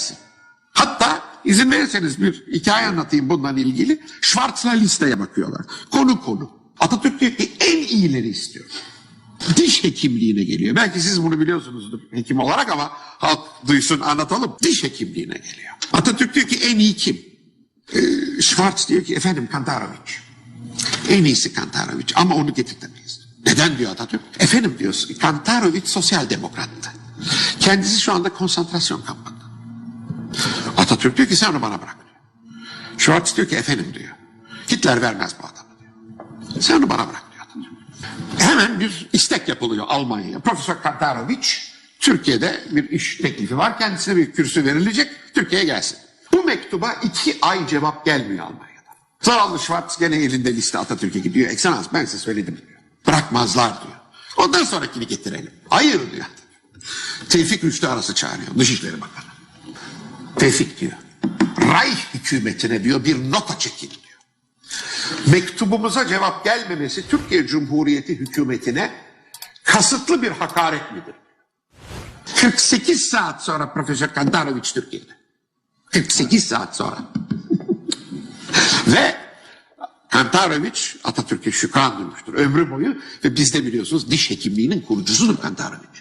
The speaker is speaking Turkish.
gelsin. Hatta izin verirseniz bir hikaye anlatayım bundan ilgili. Schwarz'la listeye bakıyorlar. Konu konu. Atatürk diyor ki en iyileri istiyor. Diş hekimliğine geliyor. Belki siz bunu biliyorsunuzdur hekim olarak ama halk duysun anlatalım. Diş hekimliğine geliyor. Atatürk diyor ki en iyi kim? Ee, Schwarz diyor ki efendim Kantarovic. En iyisi Kantarovic ama onu getirtemeyiz. Neden diyor Atatürk? Efendim diyor Kantarovic sosyal demokrattı. Kendisi şu anda konsantrasyon kampında. Atatürk diyor ki sen onu bana bırak diyor. Schwarz diyor ki efendim diyor. Hitler vermez bu adamı diyor. Sen onu bana bırak diyor. Hemen bir istek yapılıyor Almanya'ya. Profesör Kantarovic Türkiye'de bir iş teklifi var. Kendisine bir kürsü verilecek. Türkiye'ye gelsin. Bu mektuba iki ay cevap gelmiyor Almanya'da. Zavallı Schwarz gene elinde liste Atatürk'e gidiyor. Ekselans ben size söyledim diyor. Bırakmazlar diyor. Ondan sonrakini getirelim. Hayır diyor. Tevfik Rüştü arası çağırıyor. Dışişleri Bakanı. Tevfik diyor. Reich hükümetine diyor bir nota çekin diyor. Mektubumuza cevap gelmemesi Türkiye Cumhuriyeti hükümetine kasıtlı bir hakaret midir? 48 saat sonra Profesör Kantarovic Türkiye'de. 48 saat sonra. Ve Kantarovic Atatürk'e şükran duymuştur ömrü boyu ve biz de biliyorsunuz diş hekimliğinin kurucusudur Kantarovic.